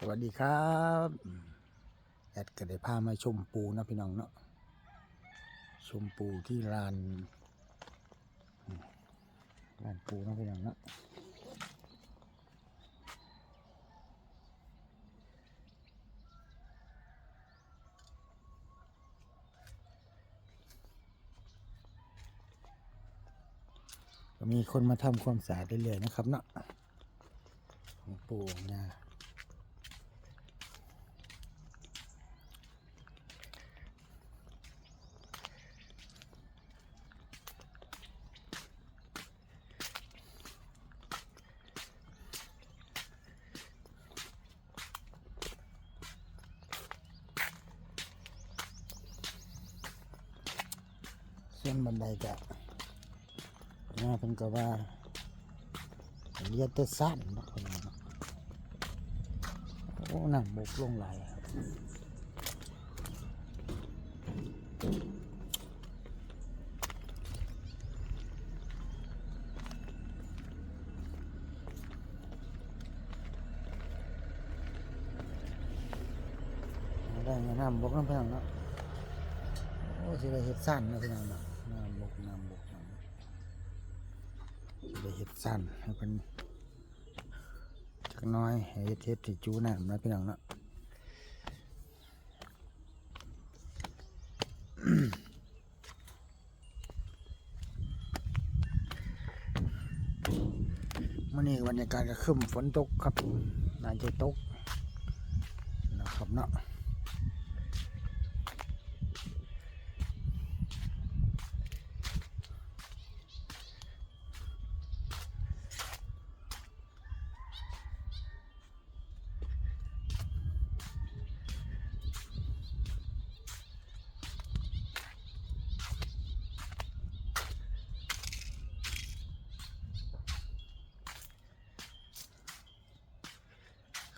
สวัสดีครับแอดก็ได้พามาชมปูนะพี่น้องเนาะชมปูที่ลานลานปูนะพี่น้องเนาะมีคนมาทำความสะอาดเรื่อยๆนะครับเนาะของปูของยาเส้นบันไดจะน่าเป็นก็ว่าเรียกแต่สั้นนะคนนี้โอ้นั่งบกลงไหลครับได้ไงน้ำบกน้ำเพียงเนาะโอ้สิได้เห็ดสั้นนะพี่น้องเนาะ กน้ำบกน้ำบกสิได้เห็ดสั้นให้เป็นจักน้อยให้เฮ็ดเห็ดที่จูน้ำนะพี่น้องเนาะมื่อนี้บรรยากาศก็ครึ้มฝนตกครับน่าจะตกนะครับเนาะ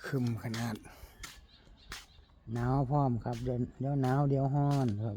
คึมขนาดหนาวพร้อมครับ เดี๋ยวเดี๋ยวหนาวเดี๋ยวห้อนครับ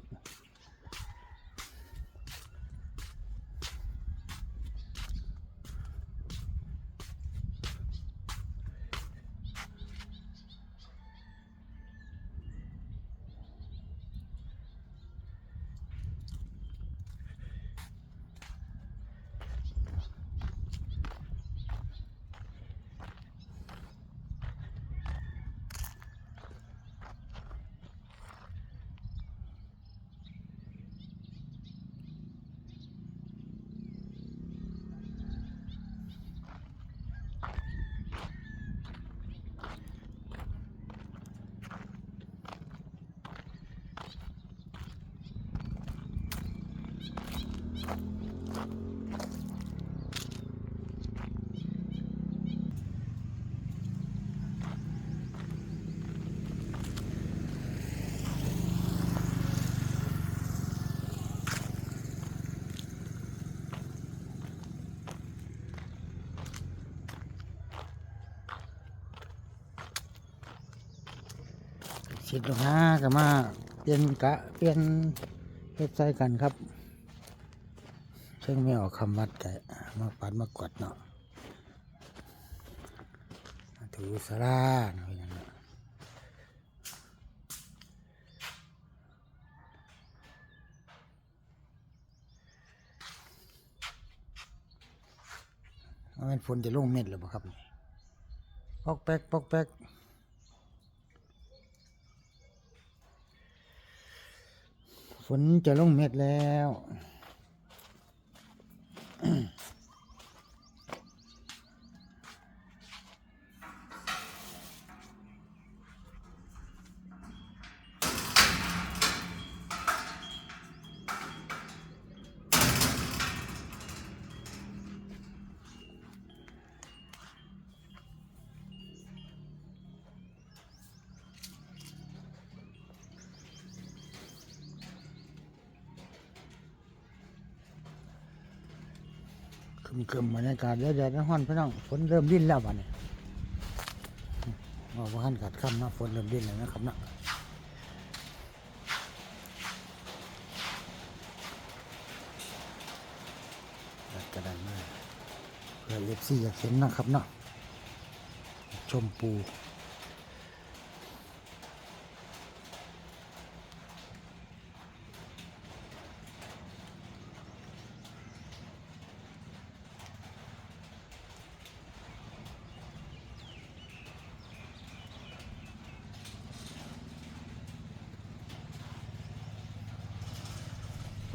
สิบลูกค้าก็มาเปลี่ยนกะเปลี่ยนเฮ็ดใส่กันครับเชิงไม่ออกคำวัดแต่มาปัดมากดเนาะถูสลาเนาะพี่น้องเนาะว่ามันฝนจะลงเม็ดหรือเปล่าครับนี่ปอกแป๊กปอกแป๊ก ฝนจะลงเม็ดแล้ว คึมคึมบรรยากาศแดดแดดร้อนพี่น้องฝนเริ่มดิ้นแล้ววันนี้ว่าว่าขันกัดคำนะฝนเริ่มดิ้นแล้วนะครับนะกระดานมากเพื่อเล็บซี่อยากเห็นนะครับเนาะชมปู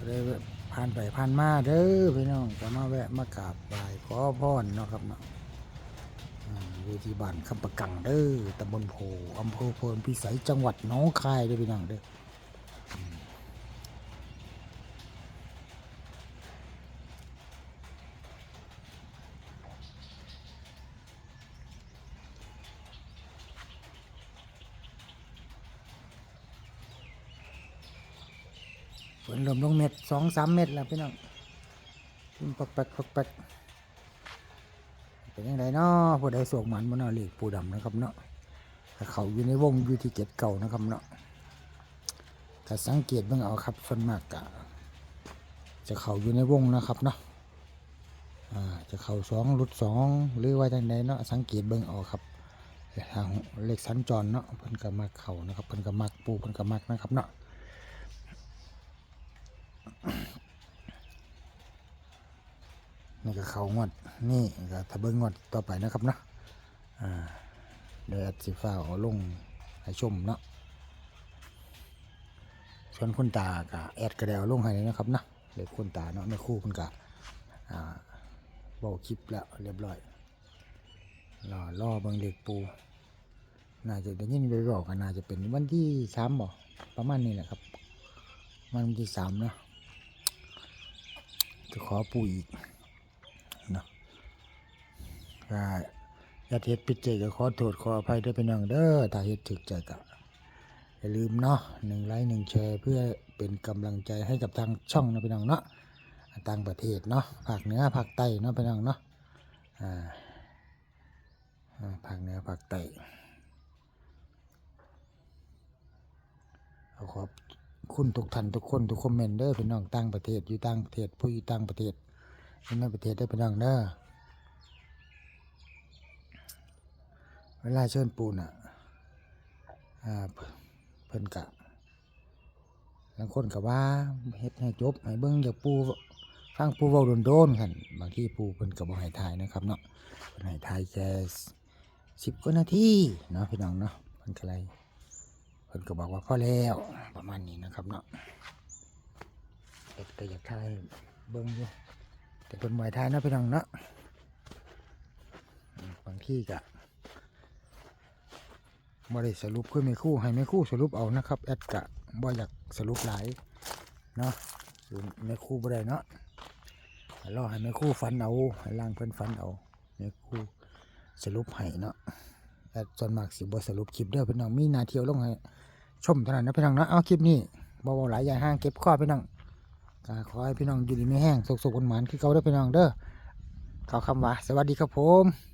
เลยผ่านไปผ่านมาเด้อพี่น้องก็มาแวะมากราบไหว้ขอพรเนาะครับเนาะอยู่ที่บ้านคำประกังเด้อตำบลโพอำเภอโพนพิสัยจังหวัดหน้องคายเด้อพี่น้องเด้อ ฝนเริ่มลงเม็ดสองสามเม็ดแล้วพี่น้องปักปักปักปักเป็นยังไงเนาะผู้ใดสวกหมันมันเอาเหล็กปูดำนะครับเนาะถ้าเขาอยู่ในวงอยู่ที่เก็ดเก่านะครับเนาะถ้าสังเกตเบิ่งเอาครับส่วนมากกะจะเขาอยู่ในวงนะครับเนาะจะเข่าสองหลุดสองหรือว่าจังใดเนาะสังเกตเบิ่งเอาครับทางเลขสัญจรเนาะเพิ่นก็มักเข่านะครับเพิ่นก็มักปูเพิ่นก็มักนะครับเนาะ นี่ก็เขางวดนี่ก็ถ้าเบิ้งงวดต่อไปนะครับเนาะอ่าเดี๋ยวแอดสิฟ้าเอาลงให้ชมเนาะส่วนคุณตากับแอดก็ได้เอาลงให้นะครับนะเลขคุณตาเนาะในคู่คุณกะอ่าเบาคลิปแล้วเรียบร้อยรอรอเบิ่งเลขปู น่าจะได้ยินไปบอกกันน่าจะเป็นวันที่สามบ่ประมาณนี้แหละครับวันที่สามเนาะจะขอปูอีก ก็อย่าเฮ็ดผิดใจก็ขอโทษขออภัยด้วยพี่น้องเด้อถ้าเฮ็ดถึกใจก็อย่าลืมเนาะหนึ่งไลค์หนึ่งแชร์เพื่อเป็นกำลังใจให้กับทางช่องนะพี่น้องเนาะต่างประเทศเนาะภาคเหนือภาคใต้เนาะพี่น้องเนาะอ่าอ่าภาคเหนือภาคใต้ขอขอบคุณทุกท่านทุกคนทุกคอมเมนต์เด้อพี่น้องต่างประเทศอยู่ต่างประเทศผู้อยู่ต่างประเทศในประเทศได้เป็นดังเด้อ เวลาเชิญปูน่ะอ่าเพิ่นกะบางคนกะว่าเฮ็ดให้จบให้เบิ่งจากปูฟังปูเว้าโดนๆคั่นบางทีปูเพิ่นก็บ่ให้ถ่ายนะครับเนาะเพิ่นให้ถ่ายแค่10กว่านาทีเนาะพี่น้องเนาะเพิ่นก็เลยเพิ่นก็บอกว่าพอแล้วประมาณนี้นะครับเนาะเอ็ดก็อยากถ่ายเบิ่งอยู่แต่เป็นมวยไทยเนาะพี่น้องเนาะบางที่ก็ บ่ได้สรุปคือไม่คู่ให้ไม่คู่สรุปเอานะครับแอดกะบ่อยากสรุปหลายเนาะคือไม่คู่บ่ได้เนาะรอให้ไม่คู่ฟันเอาให้ล่างเพิ่นฟันเอาไม่คู่สรุปให้เนาะแอดส่วนมากสิบ่สรุปคลิปเด้อพี่น้องมีนาเที่ยวลงให้ชมเท่านั้นนะพี่น้องนะเอาคลิปนี้บ่เว้าหลายอย่าห้างเก็บข้อพี่น้องขอให้พี่น้องอยู่ดีไม่แห้งสุขสุขหวานๆคือเก่าเด้อพี่น้องเด้อเขาคำว่าสวัสดีครับผม